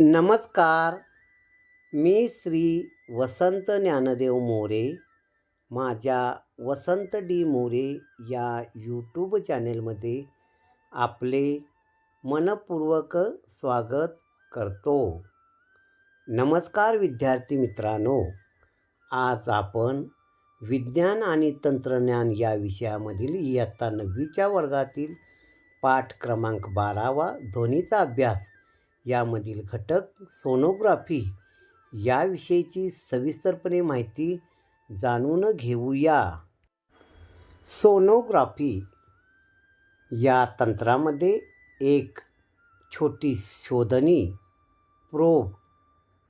नमस्कार. मी श्री वसंत ज्ञानदेव मोरे. माझ्या वसंत डी मोरे या यूट्यूब चॅनेलमध्ये आपले मनपूर्वक स्वागत करतो. नमस्कार विद्यार्थी मित्रांनो. आज आपण विज्ञान आणि तंत्रज्ञान या विषयामधील इयत्ता नववीच्या वर्गातील पाठ क्रमांक बारावा ध्वनीचा अभ्यास यामधील घटक सोनोग्राफी याविषयीची सविस्तरपणे माहिती जाणून घेऊया. सोनोग्राफी या तंत्रामध्ये एक छोटी शोधणी प्रोब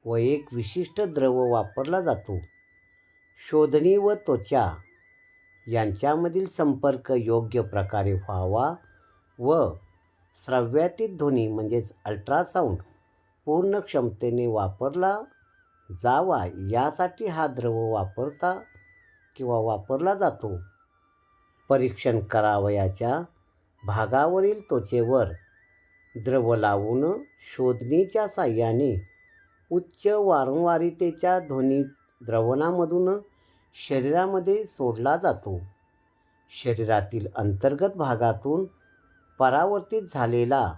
व एक विशिष्ट द्रव वापरला जातो. शोधणी व त्वचा यांच्यामधील संपर्क योग्य प्रकारे व्हावा व श्रव्यातीत ध्वनी म्हणजेच अल्ट्रासाऊंड पूर्ण क्षमतेने वापरला जावा यासाठी हा द्रव वापरता किंवा वापरला जातो. परीक्षण करावयाच्या भागावरील त्वचेवर द्रव लावून शोधणीच्या साह्याने उच्च वारंवारितेच्या ध्वनी द्रवणामधून शरीरामध्ये सोडला जातो. शरीरातील अंतर्गत भागातून परावर्तित झालेला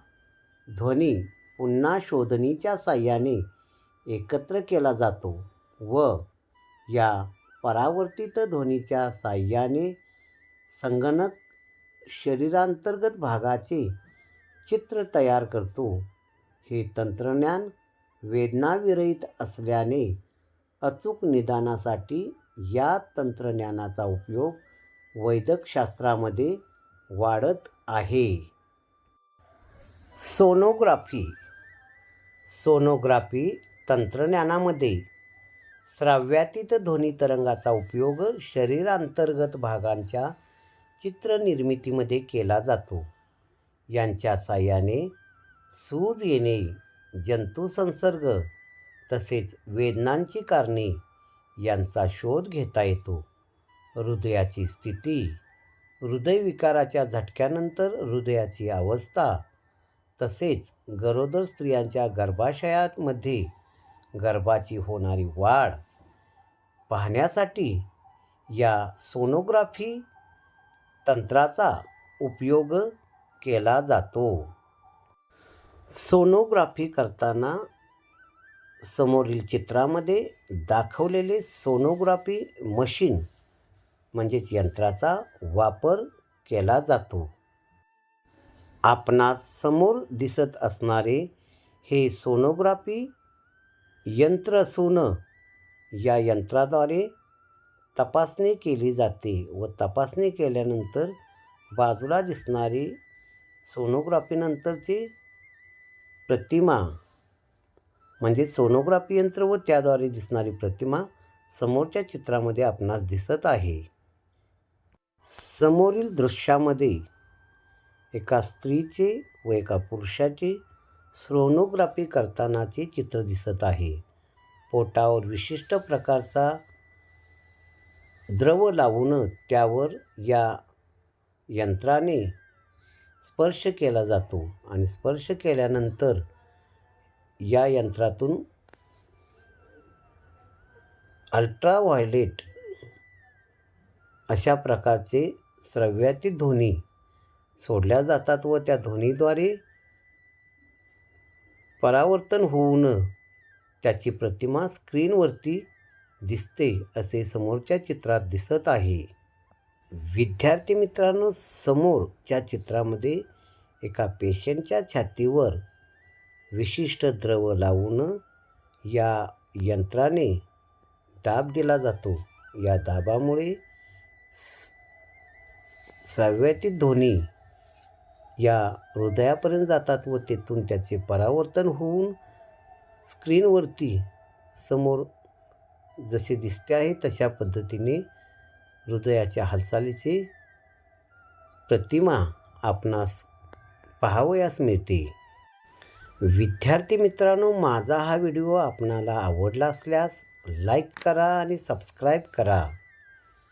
ध्वनी पुन्हा शोधणीच्या साह्याने एकत्र केला जातो व या परावर्तित ध्वनीच्या साह्याने संगणक शरीरांतर्गत भागाचे चित्र तयार करतो. हे तंत्रज्ञान वेदनाविरहित असल्याने अचूक निदानासाठी या तंत्रज्ञानाचा उपयोग वैद्यकशास्त्रामध्ये वाढत आहे. सोनोग्राफी. सोनोग्राफी तंत्रज्ञानामध्ये. श्राव्यातीत ध्वनी तरंगाचा उपयोग शरीरांतर्गत भागांच्या चित्रनिर्मितीमध्ये केला जातो. यांच्या साह्याने सूज येणे जंतुसंसर्ग तसेच वेदनांची कारणे यांचा शोध घेता येतो. हृदयाची स्थिती हृदयविकाराच्या झटक्यानंतर हृदयाची अवस्था. तसेच गरोदर स्त्रियांच्या गर्भाशयामध्ये गर्भाची होणारी वाढ. पाहण्यासाठी या सोनोग्राफी तंत्राचा उपयोग केला जातो. सोनोग्राफी करताना समोरील चित्रामध्ये दाखवलेले सोनोग्राफी मशीन म्हणजेच यंत्राचा वापर केला जातो. आपणास समोर दिसत असणारे हे सोनोग्राफी यंत्र असून या यंत्राद्वारे तपासणी केली जाते व तपासणी केल्यानंतर बाजूला दिसणारी सोनोग्राफीनंतरची प्रतिमा म्हणजे सोनोग्राफी यंत्र व त्याद्वारे दिसणारी प्रतिमा समोरच्या चित्रामध्ये आपणास दिसत आहे. समोरील दृश्यामध्ये एका स्त्रीचे व एका पुरुषाचे सोनोग्राफी करतानाचे चित्र दिसत आहे. पोटावर विशिष्ट प्रकारचा द्रव लावून त्यावर या यंत्राने स्पर्श केला जातो आणि स्पर्श केल्यानंतर या यंत्रातून अल्ट्राव्हायलेट अशा प्रकारचे श्रव्याची ध्वनी सोडल्या जातात व त्या ध्वनीद्वारे परावर्तन होऊन त्याची प्रतिमा स्क्रीनवरती दिसते असे समोरच्या चित्रात दिसत आहे. विद्यार्थी मित्रांनो समोरच्या चित्रामध्ये एका पेशंटच्या छातीवर विशिष्ट द्रव लावून या यंत्राने दाब दिला जातो. या दाबामुळे श्राव्याची ध्वनी या हृदयापर्यंत जातात व तेथून त्याचे परावर्तन होऊन स्क्रीनवरती समोर जसे दिसते आहे तशा पद्धतीने हृदयाच्या हालचालीची प्रतिमा आपणास पाहावयास मिळते. विद्यार्थी मित्रांनो माझा हा व्हिडिओ आपणाला आवडला असल्यास लाईक करा आणि सबस्क्राईब करा.